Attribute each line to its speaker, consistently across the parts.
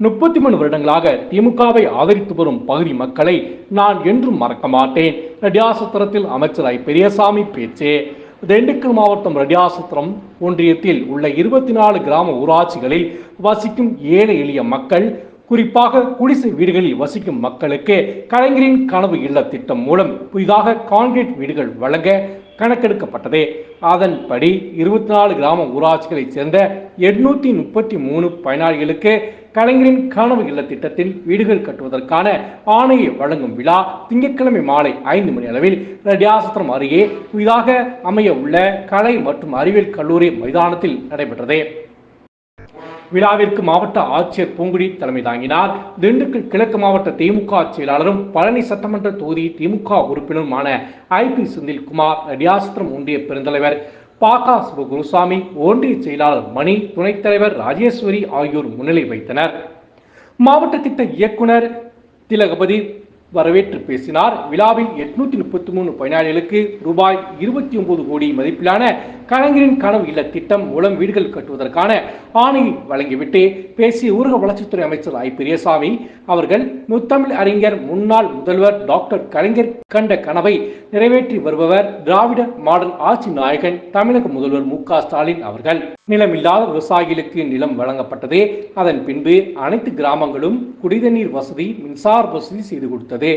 Speaker 1: முப்பத்தி மூணு வருடங்களாக திமுகவை ஆதரித்து வரும் பகுதி மக்களை நான் என்றும் மறக்க மாட்டேன். ரெடியாசத்திரத்தில் அமைச்சர் ஐ பெரியசாமி பேச்சு. திண்டுக்கல் மாவட்டம் ரெடியாசத்திரம் ஒன்றியத்தில் உள்ள இருபத்தி நாலு கிராம ஊராட்சிகளில் வசிக்கும் ஏழை எளிய மக்கள் குறிப்பாக குடிசை வீடுகளில் வசிக்கும் மக்களுக்கு கலைஞரின் கனவு இல்ல திட்டம் மூலம் புதிதாக கான்கிரீட் வீடுகள் வழங்க கணக்கெடுக்கப்பட்டது. அதன்படி இருபத்தி நாலு கிராம ஊராட்சிகளைச் சேர்ந்த எட்நூத்தி முப்பத்தி மூணு பயனாளிகளுக்கு கலைஞரின் கனவு இல்ல திட்டத்தில் வீடுகள் கட்டுவதற்கான ஆணையை வழங்கும் விழா திங்கட்கிழமை மாலை ஐந்து மணி அளவில் ரெட்டியாசத்திரம் அருகே புதிதாக அமைய உள்ள கலை மற்றும் அறிவியல் கல்லூரி மைதானத்தில் நடைபெற்றது. விழாவிற்கு மாவட்ட ஆட்சியர் பூங்குடி தலைமை தாங்கினார். திண்டுக்கல் கிழக்கு மாவட்ட திமுக செயலாளரும் பழனி சட்டமன்ற தொகுதி திமுக உறுப்பினருமான ஐ பி செந்தில்குமார் ரியாசத்திரம் ஒன்றிய பெருந்தலைவர் பாகா சிவகுருசாமி ஒன்றிய செயலாளர் மணி துணைத் தலைவர் ராஜேஸ்வரி ஆகியோர் முன்னிலை வைத்தனர் மாவட்ட திட்ட இயக்குனர் திலகபதி வரவேற்று பேசினார். விழாவில் எட்நூத்தி முப்பத்தி மூணு பயனாளிகளுக்கு ரூபாய் இருபத்தி ஒன்பது கோடி மதிப்பிலான கலைஞரின் கனவு இல்ல திட்டம் மூலம் வீடுகள் கட்டுவதற்கான ஆணையை வழங்கிவிட்டு பேசிய ஊரக வளர்ச்சித்துறை அமைச்சர் ஐ. பெரியசாமி அவர்கள் முத்தமிழ் அறிஞர் முன்னாள் முதல்வர் டாக்டர் கலைஞர் கண்ட கனவை நிறைவேற்றி வருபவர் திராவிட மாடல் ஆட்சி நாயகன் தமிழக முதல்வர் மு. ஸ்டாலின் அவர்கள். நிலமில்லாத விவசாயிகளுக்கு நிலம் வழங்கப்பட்டது. அதன் பின்பு அனைத்து கிராமங்களும் குடிதண்ணீர் வசதி மின்சார வசதி செய்து கொடுத்தது.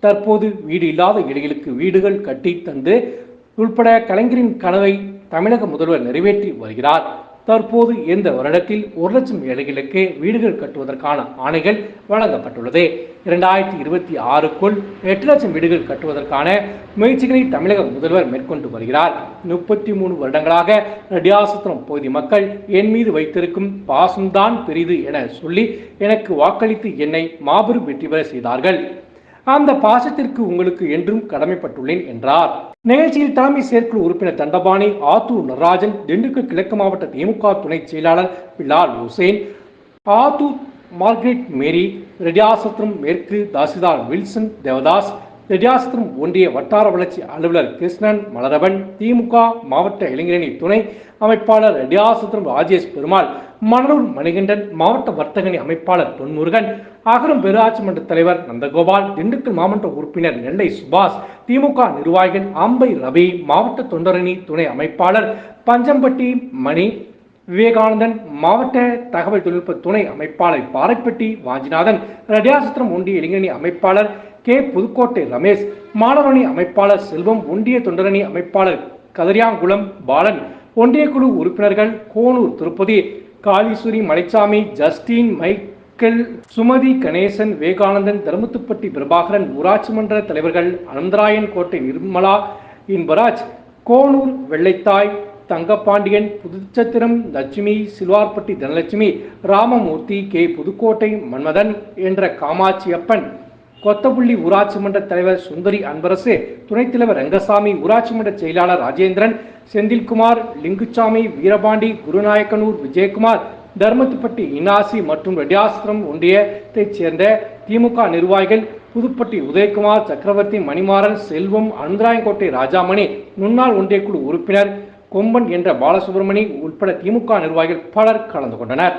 Speaker 1: தற்போது வீடு இல்லாத இடைகளுக்கு வீடுகள் கட்டி தந்து உள்பட கலைஞரின் கனவை தமிழக முதல்வர் நிறைவேற்றி வருகிறார். தற்போது இந்த வருடத்தில் ஒரு லட்சம் ஏழைகளுக்கு வீடுகள் கட்டுவதற்கான ஆணைகள் வழங்கப்பட்டுள்ளது. இரண்டாயிரத்தி இருபத்தி ஆறுக்குள் எட்டு லட்சம் வீடுகள் கட்டுவதற்கான முயற்சிகளை தமிழக முதல்வர் மேற்கொண்டு வருகிறார். முப்பத்தி மூணு வருடங்களாக ரெட்டியாசத்திரம் பகுதி மக்கள் என் மீது வைத்திருக்கும் பாசம்தான் பெரிது என சொல்லி எனக்கு வாக்களித்து என்னை மாபெரும் வெற்றி பெற செய்தார்கள். அந்த பாசத்திற்கு உங்களுக்கு என்றும் கடமைப்பட்டுள்ளேன் என்றார். நிகழ்ச்சியில் தலைமை செயற்குழு உறுப்பினர் தண்டபாணி ஆத்தூர் நடராஜன் திண்டுக்கல் கிழக்கு மாவட்ட திமுக துணை செயலாளர் பிலால் ஹுசேன் ஆத்தூர் மார்கரெட் மேரி ரெடியாசத்திரம் மேற்கு தாசிதார் வில்சன் தேவதாஸ் ரெடியாசத்திரம் ஒன்றிய வட்டார வளர்ச்சி அலுவலர் கிருஷ்ணன் மலரவன் திமுக மாவட்ட இளைஞரணி துணை அமைப்பாளர் ரெடியாசத்திரம் ராஜேஷ் பெருமாள் மணலூர் மணிகண்டன் மாவட்ட வர்த்தகணி அமைப்பாளர் பொன்முருகன் அகரம் பேராட்சி மன்ற தலைவர் நந்தகோபால் திண்டுக்கல் மாவட்ட உறுப்பினர் நெல்லை சுபாஷ் திமுக நிர்வாகிகள் அம்பை ரவி மாவட்ட தொண்டரணி துணை அமைப்பாளர் பஞ்சம்பட்டி மணி விவேகானந்தன் மாவட்ட தகவல் தொழில்நுட்ப துணை அமைப்பாளர் பாறைப்பட்டி வாஞ்சிநாதன் ரடியாசத்திரம் ஒன்றிய இளைஞரணி அமைப்பாளர் கே புதுக்கோட்டை ரமேஷ் மாணவரணி அமைப்பாளர் செல்வம் ஒன்றிய தொண்டரணி அமைப்பாளர் கதரியாங்குளம் பாலன் ஒன்றிய குழு உறுப்பினர்கள் கோனூர் திருப்பதி காளீஸ்வரி மலைச்சாமி ஜஸ்டின் மைக்கேல் சுமதி கணேசன் விவேகானந்தன் தர்மத்துப்பட்டி பிரபாகரன் ஊராட்சி மன்ற தலைவர்கள் அனந்தராயன் கோட்டை நிர்மலா இன்பராஜ் கோனூர் வெள்ளைத்தாய் தங்கப்பாண்டியன் புதுச்சத்திரம் லட்சுமி சில்வார்பட்டி தனலட்சுமி ராமமூர்த்தி கே. புதுக்கோட்டை மன்மதன் என்ற காமாட்சியப்பன். கொத்தபுள்ளி ஊராட்சி மன்ற தலைவர் சுந்தரி அன்பரசு துணைத் தலைவர் ரங்கசாமி ஊராட்சி மன்ற செயலாளர் ராஜேந்திரன் செந்தில்குமார் லிங்குச்சாமி வீரபாண்டி குருநாயக்கனூர் விஜயகுமார் தர்மத்துப்பட்டி இனாசி மற்றும் ரெட்டியாஸ்திரம் ஒன்றியத்தைச் சேர்ந்த திமுக நிர்வாகிகள் புதுப்பட்டி உதயகுமார் சக்கரவர்த்தி மணிமாறன் செல்வம் அனுராயங்கோட்டை ராஜாமணி முன்னாள் ஒன்றியக்குழு உறுப்பினர் கொம்பன் என்ற பாலசுப்ரமணி உட்பட திமுக நிர்வாகிகள் பலர் கலந்து கொண்டனர்.